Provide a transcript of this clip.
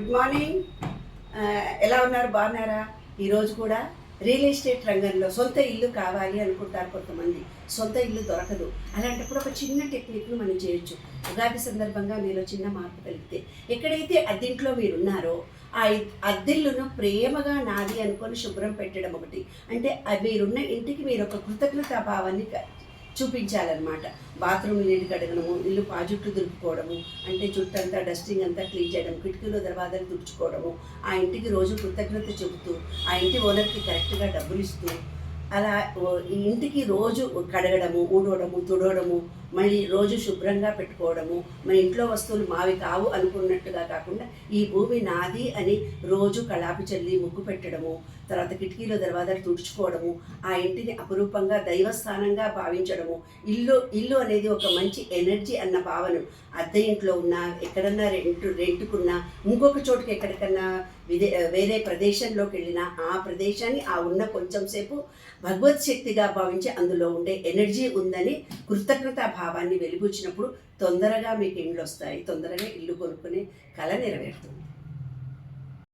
Good morning ఎలా ఉన్నారు? బాగున్నారా? ఈరోజు కూడా రియల్ ఎస్టేట్ రంగంలో సొంత ఇల్లు కావాలి అనుకుంటారు కొంతమంది. సొంత ఇల్లు దొరకదు. అలాంటప్పుడు ఒక చిన్న టెక్నిక్ను మనం చేయొచ్చు. ఉగాది సందర్భంగా మీలో చిన్న మార్పు కలిగితే ఎక్కడైతే అద్దింట్లో మీరు ఉన్నారో ఆ అద్దిల్లును అద్దెల్లును ప్రేమగా నాది అనుకొని శుభ్రం పెట్టడం ఒకటి. అంటే మీరున్న ఇంటికి మీరు ఒక కృతజ్ఞతా భావాన్ని చూపించాలన్నమాట. బాత్రూమ్ నీళ్ళు కడగడము ఇల్లు పాజుట్లు దులుపుకోవడము అంటే చుట్టంతా డస్టింగ్ అంతా క్లీన్ చేయడం కిటికీలు దర్వాజాలు తుడుచుకోవడము ఆ ఇంటికి రోజు కృతజ్ఞత చెబుతూ ఆ ఇంటి ఓనర్కి కరెక్ట్గా డబ్బులు ఇస్తూ అలా ఈ ఇంటికి రోజు కడగడము ఊడవడము తుడవడము మళ్ళీ రోజు శుభ్రంగా పెట్టుకోవడము మన ఇంట్లో వస్తువులు మావి కావు అనుకున్నట్టుగా కాకుండా ఈ భూమి నాది అని రోజు కళాపి చల్లి ముగ్గు పెట్టడము తర్వాత కిటికీలో దర్వాజాలు తుడుచుకోవడము ఆ ఇంటిని అపురూపంగా దైవస్థానంగా భావించడము ఇల్లు ఇల్లు అనేది ఒక మంచి ఎనర్జీ అన్న భావన. అద్దె ఇంట్లో ఉన్నా ఎక్కడన్నా రెంట్ రెంట్కున్నా ఇంకొక చోటుకి ఎక్కడికన్నా విదే వేరే ప్రదేశంలోకి వెళ్ళినా ఆ ప్రదేశాన్ని ఆ ఉన్న కొంచెం సేపు భగవత్ శక్తిగా భావించి అందులో ఉండే ఎనర్జీ ఉందని కృతజ్ఞత భావాన్ని వెలిబుచ్చినప్పుడు తొందరగా మీకు ఇండ్లు వస్తాయి. తొందరగా ఇల్లు కొనుక్కునే కళ నెరవేరుతుంది.